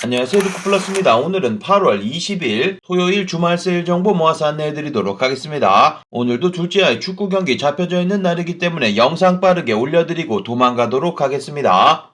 안녕하세요 루크플러스입니다. 오늘은 8월 20일 토요일 주말 세일 정보 모아서 안내해드리도록 하겠습니다. 오늘도 둘째 아이 축구 경기 잡혀져 있는 날이기 때문에 영상 빠르게 올려드리고 도망가도록 하겠습니다.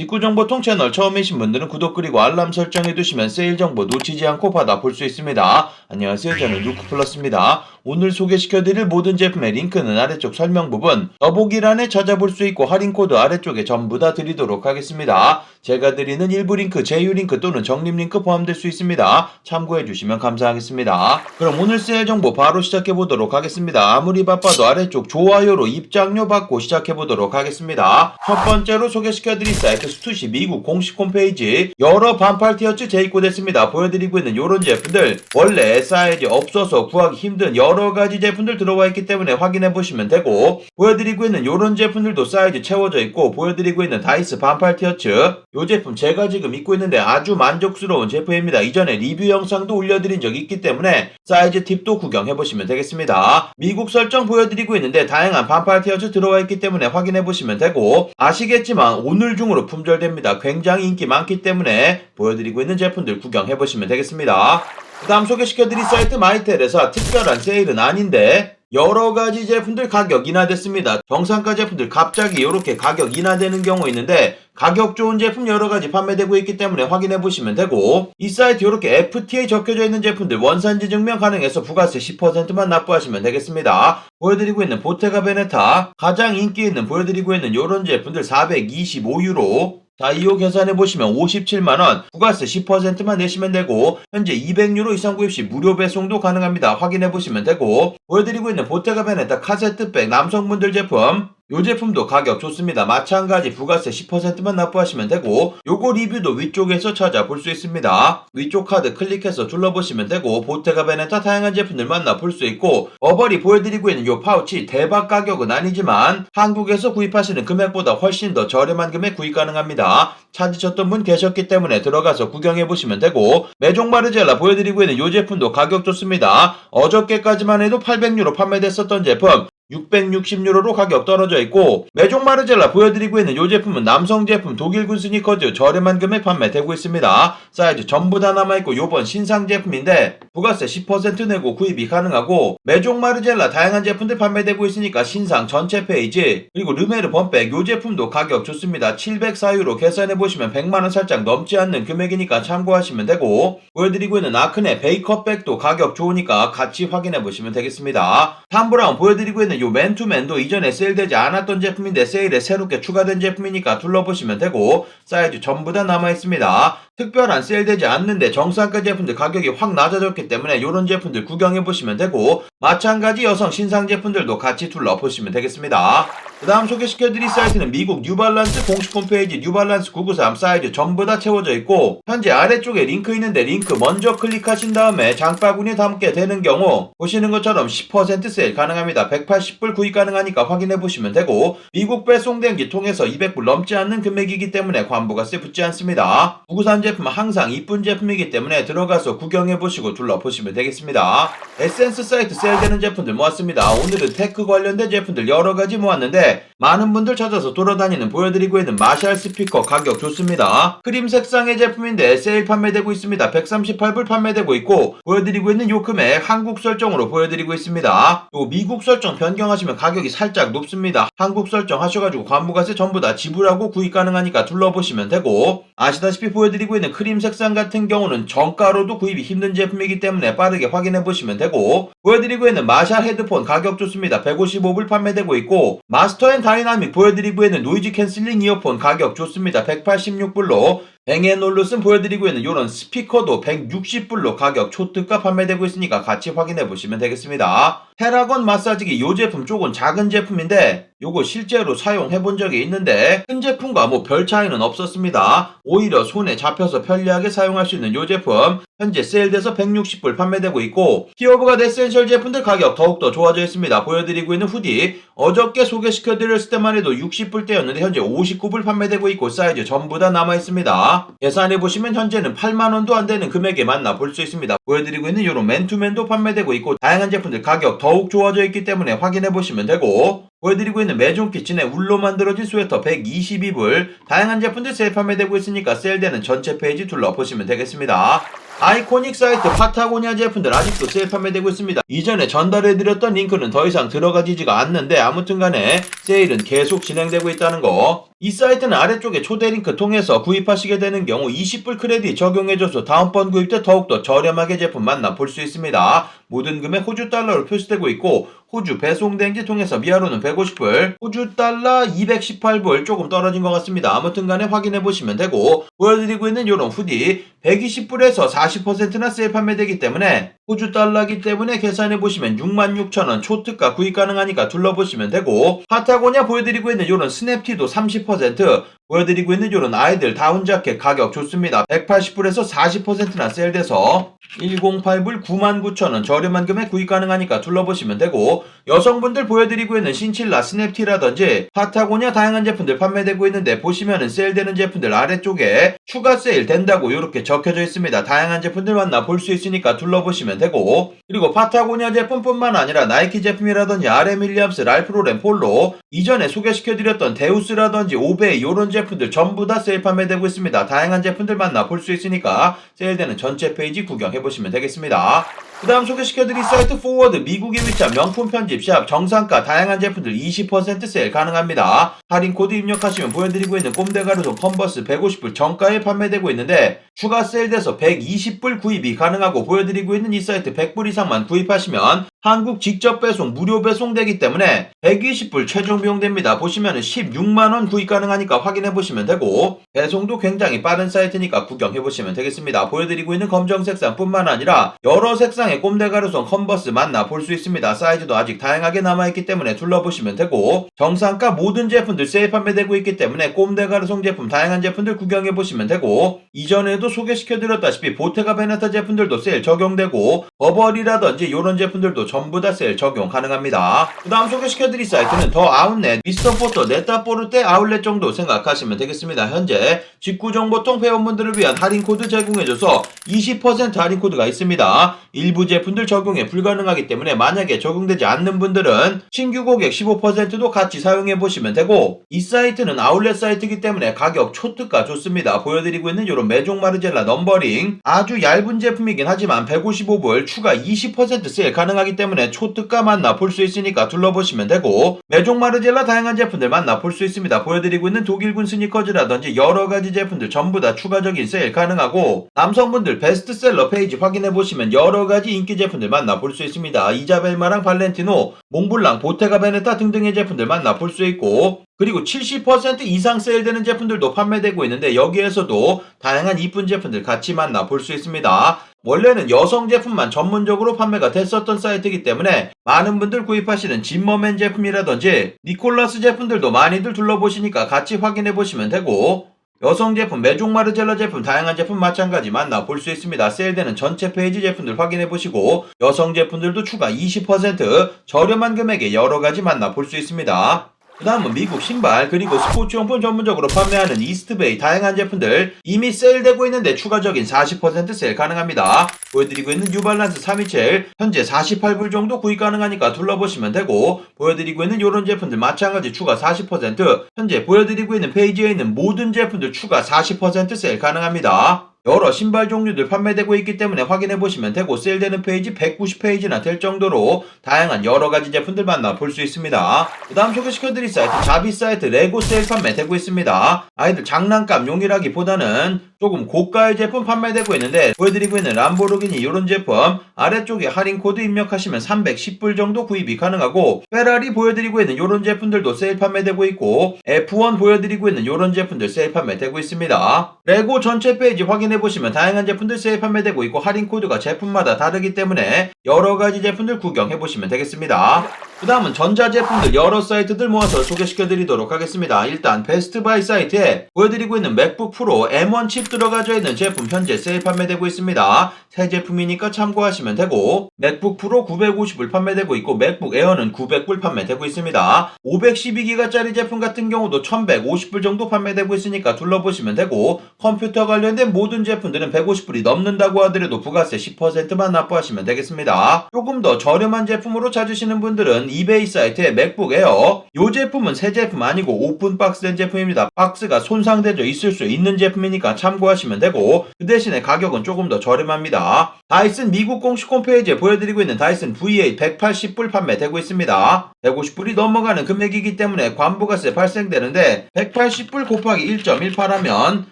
직구정보통 채널 처음이신 분들은 구독 그리고 알람 설정해두시면 세일 정보 놓치지 않고 받아볼 수 있습니다. 안녕하세요 저는 루크플러스입니다. 오늘 소개시켜드릴 모든 제품의 링크는 아래쪽 설명 부분 더보기란에 찾아볼 수 있고 할인코드 아래쪽에 전부 다 드리도록 하겠습니다. 제가 드리는 일부 링크, 제휴 링크 또는 적립 링크 포함될 수 있습니다. 참고해 주시면 감사하겠습니다. 그럼 오늘 세일 정보 바로 시작해 보도록 하겠습니다. 아무리 바빠도 아래쪽 좋아요로 입장료 받고 시작해 보도록 하겠습니다. 첫 번째로 소개시켜 드릴 사이트 스투시 미국 공식 홈페이지 여러 반팔 티셔츠 재입고됐습니다. 보여드리고 있는 이런 제품들 원래 사이즈 없어서 구하기 힘든 여러 가지 제품들 들어와 있기 때문에 확인해 보시면 되고 보여드리고 있는 이런 제품들도 사이즈 채워져 있고 보여드리고 있는 다이스 반팔 티셔츠 이 제품 제가 지금 입고 있는데 아주 만족스러운 제품입니다. 이전에 리뷰 영상도 올려드린 적이 있기 때문에 사이즈 팁도 구경해 보시면 되겠습니다. 미국 설정 보여드리고 있는데 다양한 반팔 티셔츠 들어와 있기 때문에 확인해 보시면 되고 아시겠지만 오늘 중으로 품절됩니다. 굉장히 인기 많기 때문에 보여드리고 있는 제품들 구경해 보시면 되겠습니다. 그 다음 소개시켜드릴 사이트 마이텔에서 특별한 세일은 아닌데 여러 가지 제품들 가격 인하됐습니다. 정상가 제품들 갑자기 이렇게 가격 인하되는 경우 있는데 가격 좋은 제품 여러 가지 판매되고 있기 때문에 확인해 보시면 되고 이 사이트 이렇게 FTA 적혀져 있는 제품들 원산지 증명 가능해서 부가세 10%만 납부하시면 되겠습니다. 보여드리고 있는 보테가 베네타 가장 인기 있는 보여드리고 있는 이런 제품들 425유로 자, 이호 계산해 보시면 57만원, 부가세 10%만 내시면 되고, 현재 200유로 이상 구입 시 무료 배송도 가능합니다. 확인해 보시면 되고, 보여드리고 있는 보테가 베네타 카세트백 남성분들 제품, 요 제품도 가격 좋습니다. 마찬가지 부가세 10%만 납부하시면 되고 요거 리뷰도 위쪽에서 찾아볼 수 있습니다. 위쪽 카드 클릭해서 둘러보시면 되고 보테가 베네타 다양한 제품들 만나볼 수 있고 어버리 보여드리고 있는 요 파우치 대박 가격은 아니지만 한국에서 구입하시는 금액보다 훨씬 더 저렴한 금액 구입 가능합니다. 찾으셨던 분 계셨기 때문에 들어가서 구경해 보시면 되고 메종 마르젤라 보여드리고 있는 요 제품도 가격 좋습니다. 어저께까지만 해도 800유로 판매됐었던 제품 660유로로 가격 떨어져 있고 메종 마르젤라 보여드리고 있는 이 제품은 남성 제품 독일군 스니커즈 저렴한 금액 판매되고 있습니다. 사이즈 전부 다 남아있고 요번 신상 제품인데 부가세 10% 내고 구입이 가능하고 메종 마르젤라 다양한 제품들 판매되고 있으니까 신상 전체 페이지 그리고 르메르 범백 이 제품도 가격 좋습니다. 704유로 계산해보시면 100만원 살짝 넘지 않는 금액이니까 참고하시면 되고 보여드리고 있는 아크네 베이커백도 가격 좋으니까 같이 확인해보시면 되겠습니다. 탐브라운 보여드리고 있는 요 맨투맨도 이전에 세일되지 않았던 제품인데 세일에 새롭게 추가된 제품이니까 둘러보시면 되고 사이즈 전부 다 남아있습니다. 특별한 세일되지 않는데 정상가 제품들 가격이 확 낮아졌기 때문에 이런 제품들 구경해보시면 되고 마찬가지 여성 신상 제품들도 같이 둘러보시면 되겠습니다. 그 다음 소개시켜드릴 사이트는 미국 뉴발란스 공식 홈페이지 뉴발란스 993 사이즈 전부 다 채워져 있고 현재 아래쪽에 링크 있는데 링크 먼저 클릭하신 다음에 장바구니에 담게 되는 경우 보시는 것처럼 10% 세일 가능합니다. 180불 구입 가능하니까 확인해 보시면 되고 미국 배송된 기 통해서 200불 넘지 않는 금액이기 때문에 관부가세 붙지 않습니다. 993 제품은 항상 이쁜 제품이기 때문에 들어가서 구경해 보시고 둘러보시면 되겠습니다. 에센스 사이트 세일되는 제품들 모았습니다. 오늘은 테크 관련된 제품들 여러 가지 모았는데 많은 분들 찾아서 돌아다니는 보여드리고 있는 마샬 스피커 가격 좋습니다. 크림 색상의 제품인데 세일 판매되고 있습니다. 138불 판매되고 있고 보여드리고 있는 요 금액 한국 설정으로 보여드리고 있습니다. 요 미국 설정 변경하시면 가격이 살짝 높습니다. 한국 설정 하셔가지고 관부가세 전부 다 지불하고 구입 가능하니까 둘러보시면 되고 아시다시피 보여드리고 있는 크림 색상 같은 경우는 정가로도 구입이 힘든 제품이기 때문에 빠르게 확인해 보시면 되고 보여드리고 있는 마샬 헤드폰 가격 좋습니다. 155불 판매되고 있고 마스터 앤 다이나믹 보여드리고 있는 노이즈 캔슬링 이어폰 가격 좋습니다. 186불로 뱅앤올루슨 보여드리고 있는 이런 스피커도 160불로 가격 초특가 판매되고 있으니까 같이 확인해 보시면 되겠습니다. 테라건 마사지기 이 제품 조금 작은 제품인데 요거 실제로 사용해 본 적이 있는데 큰 제품과 뭐 별 차이는 없었습니다. 오히려 손에 잡혀서 편리하게 사용할 수 있는 이 제품 현재 세일돼서 160불 판매되고 있고 히어브가 에센셜 제품들 가격 더욱더 좋아져 있습니다. 보여드리고 있는 후디 어저께 소개시켜드렸을 때만 해도 60불대였는데 현재 59불 판매되고 있고 사이즈 전부 다 남아 있습니다. 되겠습니다. 계산해 보시면 현재는 8만 원도 안 되는 금액에 만나 볼 수 있습니다. 보여드리고 있는 이런 맨투맨도 판매되고 있고 다양한 제품들 가격 더욱 좋아져 있기 때문에 확인해 보시면 되고 보여드리고 있는 메종 키친의 울로 만들어진 스웨터 122불 다양한 제품들 세일 판매되고 있으니까 세일되는 전체 페이지 둘러보시면 되겠습니다. 아이코닉 사이트 파타고니아 제품들 아직도 세일 판매되고 있습니다. 이전에 전달해드렸던 링크는 더 이상 들어가지지가 않는데 아무튼 간에 세일은 계속 진행되고 있다는 거. 이 사이트는 아래쪽에 초대 링크 통해서 구입하시게 되는 경우 20불 크레딧 적용해줘서 다음번 구입 때 더욱더 저렴하게 제품 만나볼 수 있습니다. 모든 금액 호주 달러로 표시되고 있고 호주 배송대행지 통해서 미아로는 150불, 호주 달러 218불 조금 떨어진 것 같습니다. 아무튼 간에 확인해 보시면 되고 보여드리고 있는 이런 후디 120불에서 40%나 세일 판매되기 때문에 호주 달러기 때문에 계산해 보시면 66,000원 초특가 구입 가능하니까 둘러보시면 되고 파타고니아 보여드리고 있는 이런 스냅티도 30% 보여드리고 있는 이런 아이들 다운 자켓 가격 좋습니다. 180불에서 40%나 세일돼서 108불 99,000원 저렴한 금액 구입 가능하니까 둘러보시면 되고 여성분들 보여드리고 있는 신칠라 스냅티라든지 파타고니아 다양한 제품들 판매되고 있는데 보시면은 세일되는 제품들 아래쪽에 추가 세일 된다고 이렇게 적혀져 있습니다. 다양한 제품들 만나 볼 수 있으니까 둘러보시면 되고 그리고 파타고니아 제품뿐만 아니라 나이키 제품이라든지 윌리엄스, 랄프로렌, 폴로 이전에 소개시켜드렸던 데우스라든지 오베이 이런 제품 들 전부 다 세일 판매되고 있습니다. 다양한 제품들 만나 볼 수 있으니까 세일되는 전체 페이지 구경해 보시면 되겠습니다. 그 다음 소개시켜드릴 사이트 포워드 미국에 위치한 명품 편집 샵 정상가 다양한 제품들 20% 세일 가능합니다. 할인 코드 입력하시면 보여드리고 있는 꼼데가루소 컨버스 150불 정가에 판매되고 있는데 추가 세일돼서 120불 구입이 가능하고 보여드리고 있는 이 사이트 100불 이상만 구입하시면 한국 직접 배송 무료 배송되기 때문에 120불 최종 비용됩니다. 보시면은 16만원 구입 가능하니까 확인해 보시면 되고 배송도 굉장히 빠른 사이트니까 구경해 보시면 되겠습니다. 보여드리고 있는 검정 색상뿐만 아니라 여러 색상 의 꼼데가루송 컨버스 만나 볼 수 있습니다. 사이즈도 아직 다양하게 남아있기 때문에 둘러보시면 되고 정상가 모든 제품들 세일 판매되고 있기 때문에 꼼데가루송 제품 다양한 제품들 구경해 보시면 되고 이전에도 소개시켜드렸다시피 보테가 베네타 제품들도 세일 적용되고 버버리라든지 이런 제품들도 전부 다 세일 적용 가능합니다. 그 다음 소개시켜드릴 사이트는 더 아웃넷, 미스터포터, 네타포르테 아울렛 정도 생각하시면 되겠습니다. 현재 직구정보통 회원분들을 위한 할인 코드 제공해줘서 20% 할인 코드가 있습니다. 일부 제품들 적용에 불가능하기 때문에 만약에 적용되지 않는 분들은 신규 고객 15%도 같이 사용해 보시면 되고 이 사이트는 아울렛 사이트이기 때문에 가격 초특가 좋습니다. 보여드리고 있는 이런 메종 마르젤라 넘버링 아주 얇은 제품이긴 하지만 155불 추가 20% 세일 가능하기 때문에 초특가 만나 볼 수 있으니까 둘러보시면 되고 메종 마르젤라 다양한 제품들 만나 볼 수 있습니다. 보여드리고 있는 독일군 스니커즈라든지 여러 가지 제품들 전부 다 추가적인 세일 가능하고 남성분들 베스트셀러 페이지 확인해 보시면 여러 가지 인기 제품들 만나 볼수 있습니다. 이자벨마랑 발렌티노, 몽블랑, 보테가 베네타 등등의 제품들 만나 볼수 있고 그리고 70% 이상 세일되는 제품들도 판매되고 있는데 여기에서도 다양한 이쁜 제품들 같이 만나 볼 수 있습니다. 원래는 여성 제품만 전문적으로 판매가 됐었던 사이트이기 때문에 많은 분들 구입하시는 짐머맨 제품이라든지 니콜라스 제품들도 많이들 둘러보시니까 같이 확인해 보시면 되고 여성 제품, 메종 마르젤라 제품, 다양한 제품 마찬가지 만나 볼 수 있습니다. 세일되는 전체 페이지 제품들 확인해 보시고 여성 제품들도 추가 20% 저렴한 금액에 여러 가지 만나 볼 수 있습니다. 그 다음은 미국 신발 그리고 스포츠용품 전문적으로 판매하는 이스트베이 다양한 제품들 이미 세일되고 있는데 추가적인 40% 세일 가능합니다. 보여드리고 있는 뉴발란스 327 현재 48불 정도 구입 가능하니까 둘러보시면 되고 보여드리고 있는 이런 제품들 마찬가지 추가 40% 현재 보여드리고 있는 페이지에 있는 모든 제품들 추가 40% 세일 가능합니다. 여러 신발 종류들 판매되고 있기 때문에 확인해 보시면 되고 세일되는 페이지 190페이지나 될 정도로 다양한 여러 가지 제품들 만나 볼 수 있습니다. 그 다음 소개시켜드릴 사이트 자비 사이트 레고 세일 판매되고 있습니다. 아이들 장난감 용이라기보다는 조금 고가의 제품 판매되고 있는데 보여드리고 있는 람보르기니 이런 제품 아래쪽에 할인 코드 입력하시면 310불 정도 구입이 가능하고 페라리 보여드리고 있는 이런 제품들도 세일 판매되고 있고 F1 보여드리고 있는 이런 제품들 세일 판매되고 있습니다. 레고 전체 페이지 확인해 보시면 다양한 제품들 세일 판매되고 있고 할인 코드가 제품마다 다르기 때문에 여러 가지 제품들 구경해 보시면 되겠습니다. 그 다음은 전자제품들 여러 사이트들 모아서 소개시켜 드리도록 하겠습니다. 일단 베스트바이 사이트에 보여드리고 있는 맥북 프로 M1 칩 들어가져 있는 제품 현재 세일 판매되고 있습니다. 새 제품이니까 참고하시면 되고 맥북 프로 950불 판매되고 있고 맥북 에어는 900불 판매되고 있습니다. 512기가짜리 제품 같은 경우도 1150불 정도 판매되고 있으니까 둘러보시면 되고 컴퓨터 관련된 모든 제품들은 150불이 넘는다고 하더라도 부가세 10%만 납부하시면 되겠습니다. 조금 더 저렴한 제품으로 찾으시는 분들은 이베이 사이트에 맥북 에어 이 제품은 새 제품 아니고 오픈 박스된 제품입니다. 박스가 손상되져 있을 수 있는 제품이니까 참고하시면 되고 그 대신에 가격은 조금 더 저렴합니다. 다이슨 미국 공식 홈페이지에 보여드리고 있는 다이슨 V8 180불 판매되고 있습니다. 150불이 넘어가는 금액이기 때문에 관부가세 발생되는데 180불 곱하기 1.18하면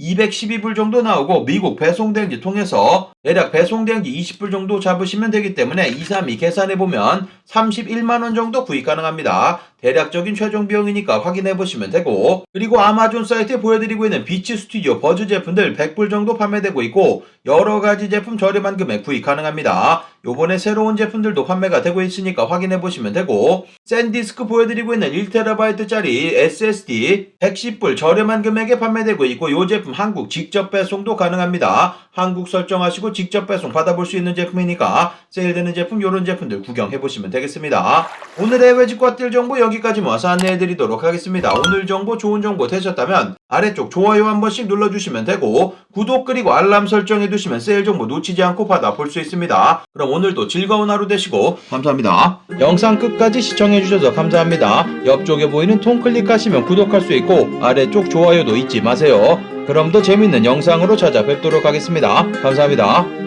212불 정도 나오고 미국 배송대행지 통해서 대략 배송대행지 20불 정도 잡으시면 되기 때문에 2, 3이 계산해보면 31만원 정도 구입 가능합니다. 대략적인 최종 비용이니까 확인해 보시면 되고 그리고 아마존 사이트에 보여드리고 있는 비치 스튜디오 버즈 제품들 100불 정도 판매되고 있고 여러 가지 제품 저렴한 금액 구입 가능합니다. 요번에 새로운 제품들도 판매가 되고 있으니까 확인해 보시면 되고 샌디스크 보여드리고 있는 1TB짜리 SSD 110불 저렴한 금액에 판매되고 있고 요 제품 한국 직접 배송도 가능합니다. 한국 설정하시고 직접 배송 받아볼 수 있는 제품이니까 세일되는 제품 요런 제품들 구경해 보시면 되겠습니다. 오늘의 외집과뜰 정보 여기까지 모아서 안내해 드리도록 하겠습니다. 오늘 정보 좋은 정보 되셨다면 아래쪽 좋아요 한 번씩 눌러주시면 되고 구독 그리고 알람 설정해 두시면 세일 정보 놓치지 않고 받아볼 수 있습니다. 그럼 오늘도 즐거운 하루 되시고 감사합니다. 영상 끝까지 시청해 주셔서 감사합니다. 옆쪽에 보이는 통 클릭하시면 구독할 수 있고 아래쪽 좋아요도 잊지 마세요. 그럼 더 재밌는 영상으로 찾아뵙도록 하겠습니다. 감사합니다.